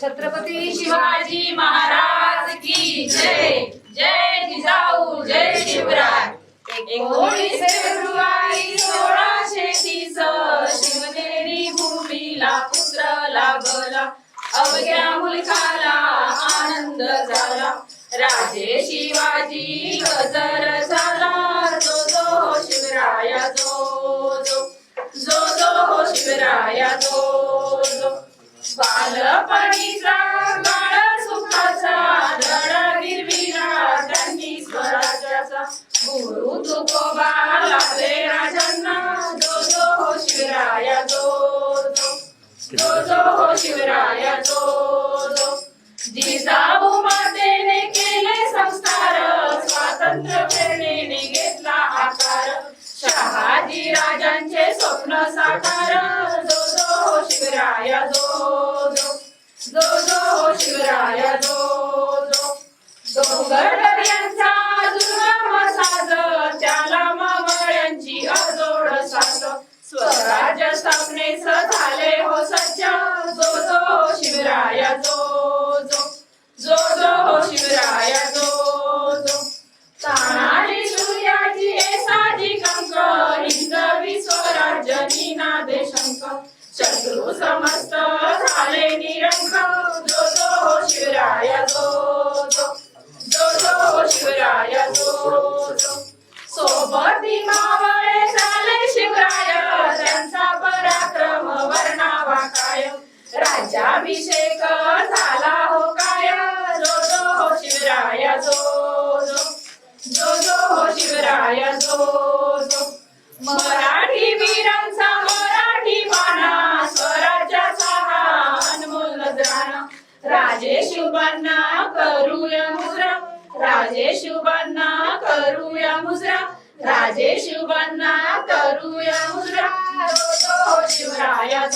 छत्रपती शिवाजी महाराज की जय. जय जिजाऊ जय शिवराय. एकोणीस फेब्रुवारी सोळाशे तीस शिवनेरी भूमीला पुत्र लाभला. अवघ्या मुलखाला आनंद झाला. राजे शिवाजी गजर झाला. जो जो शिवराया जो जो. जो जो शिवराया जो. जो बालपणीचा काळ सुखाचा धडा गिरविला त्यांनी स्वराज्याचा. गुरु तुकोबा राजांना जो जो हो शिवराया जो जो. जो हो शिवराया जो जो. जिजाऊ मातेने केले संस्कार स्वातंत्र्य प्रेरणेने घेतला आकार. शहाजी राजांचे स्वप्न साकार शिवराया जो जो. जो जो हो शिवराया जो जो. डोंगर यांचा दुर्गम साज त्याला मावळ्यांची अजोड साथ स्वराज्य स्थापनेस झाले हो सज्ज. जो जो हो शिवराया जो जो शत्रू समस्त झाले निरंक जो जो हो शिवराया जो जो जो जो हो शिवराया जो जो. सोबती मावळे झाले शिवराय त्यांचा पराक्रम वर्णावा काय राज्याभिषेक झाला हो काय जो जो हो शिवराया जो जो जो जो हो शिवराया जो जो मरा राजे शिवबांना करूया मुजरा राजे शिवबांना करूया मुजरा राजे शिवबांना करूया मुजरा. जो शिवराया